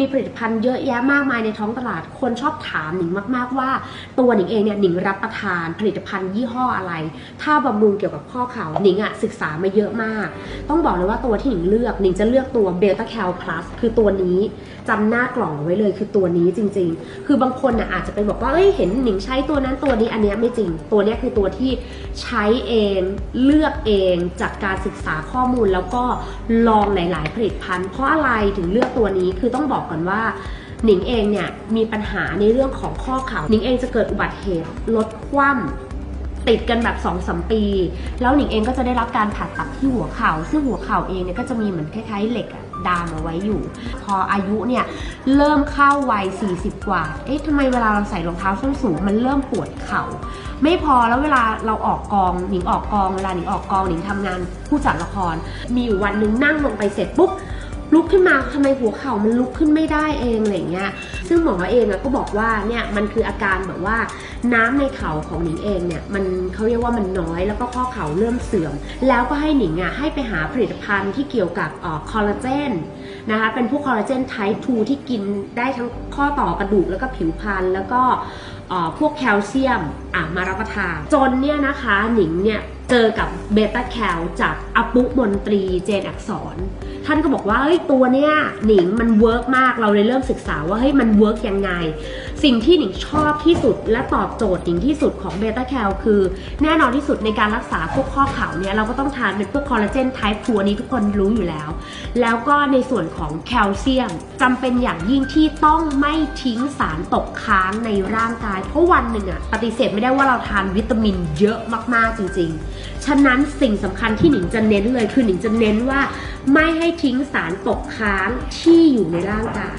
มีผลิตภัณฑ์เยอะแยะมากมายในท้องตลาด คนชอบถามหนิงมาก ๆ ว่า ตัวหนิงเองเนี่ยหนิงรับประทานผลิตภัณฑ์ยี่ห้ออะไร ถ้าบำรุงเกี่ยวกับข้อเข่าหนิงอะศึกษามาเยอะมาก ต้องบอกเลยว่าตัวที่หนิงเลือกหนิงจะเลือกตัวเบลต้าแคลพลัสคือตัวนี้จำหน้ากล่องไว้เลยคือตัวนี้จริง ๆ คือบางคนนะอาจจะไปบอกว่าเอ้ยเห็นหนิงใช้ตัวนั้นตัวนี้อันนี้ไม่จริง ตัวนี้คือตัวที่ใช้เองเลือกเองจากการศึกษาข้อมูลแล้วก็ลองหลาย ๆ ผลิตภัณฑ์ เพราะอะไรถึงเลือกตัวนี้คือต้องบอกก่อนว่าหนิงเองเนี่ยมีปัญหาในเรื่องของข้อเข่าหนิงเองจะเกิดอุบัติเหตุลดคว่ำติดกันแบบ2อสมปี แล้วหนิงเองก็จะได้รับการผ่าตัดที่หัวเข่าซึ่งหัวเข่าเองเนี่ยก็จะมีเหมือนคล้ายๆเหล็กดามเอาไว้อยู่ พออายุเนี่ยเริ่มเข้าวัย 40 กว่า เอ๊ะทำไมเวลาเราใส่รองเท้าส้นสูงมันเริ่มปวดเข่า ไม่พอแล้วเวลาเราออกกอง หนิงออกกอง เวลาหนิงออกกองหนิงทำงานผู้จัดละคร มีอยู่วันหนึงนั่งลงไปเสร็จปุ๊บ ลุกขึ้นมาทำไมหัวเข่ามันลุกขึ้นไม่ได้เองอะไรเงี้ย ซึ่งหมอเองก็บอกว่าเนี่ยมันคืออาการแบบว่าน้ำในเข่าของหนิงเองเนี่ยมันเขาเรียกว่ามันน้อยแล้วก็ข้อเข่าเริ่มเสื่อม แล้วก็ให้หนิงอะให้ไปหาผลิตภัณฑ์ที่เกี่ยวกับคอลลาเจนนะคะเป็นพวกคอลลาเจนไทป์2ที่กินได้ทั้งข้อต่อกระดูกแล้วก็ผิวพรรณแล้วก็ พวกแคลเซียมอะมารับประทาน จนเนี่ยนะคะหนิงเนี่ยเจอกับเบต้าแคลจากอปุมนตรีเจนอักษร ท่านก็บอกว่าเฮ้ยตัวเนี้ยหนิงมันเวิร์กมากเราเลยเริ่มศึกษาว่าเฮ้ยมันเวิร์กยังไง สิ่งที่หนิงชอบที่สุดและตอบโจทย์หนิงที่สุดของเบต้าแคลคือ แน่นอนที่สุดในการรักษาพวกข้อเข่าเนี่ยเราก็ต้องทานเป็นพวกคอลลาเจนไทป์ทัวนี้ทุกคนรู้อยู่แล้ว แล้วก็ในส่วนของแคลเซียมจำเป็นอย่างยิ่งที่ต้องไม่ทิ้งสารตกค้างในร่างกายเพราะวันหนึ่งอะปฏิเสธไม่ได้ว่าเราทานวิตามินเยอะมากๆจริง ๆ ฉะนั้นสิ่งสำคัญที่หนิงจะเน้นเลยคือหนิงจะเน้นว่า ไม่ให้ทิ้งสารตกค้างที่อยู่ในร่างกาย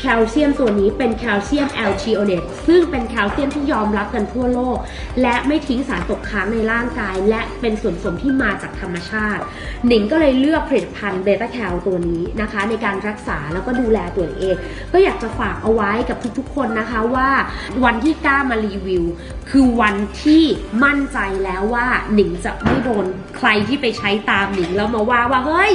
แคลเซียมตัวนี้เป็นแคลเซียมแอลชีโอเนตซึ่งเป็นแคลเซียมที่ยอมรับกันทั่วโลก และไม่ทิ้งสารตกค้างในร่างกาย และเป็นส่วนผสมที่มาจากธรรมชาติ หนิงก็เลยเลือกผลิตภัณฑ์เบต้าแคลตัวนี้นะคะ ในการรักษาแล้วก็ดูแลตัวเอง ก็อยากจะฝากเอาไว้กับทุกๆคนนะคะว่าวันที่กล้ามารีวิว คือวันที่มั่นใจแล้วว่าหนิงจะไม่โดนใครที่ไปใช้ตามหนิงแล้วมาว่าว่าเฮ้ย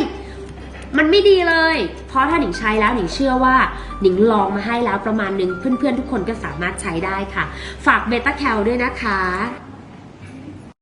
มันไม่ดีเลย เพราะถ้าหนิงใช้แล้วหนิงเชื่อว่าหนิงลองมาให้แล้วประมาณหนึ่งเพื่อนๆทุกคนก็สามารถใช้ได้ค่ะ ฝากเบต้าแคลด้วยนะคะ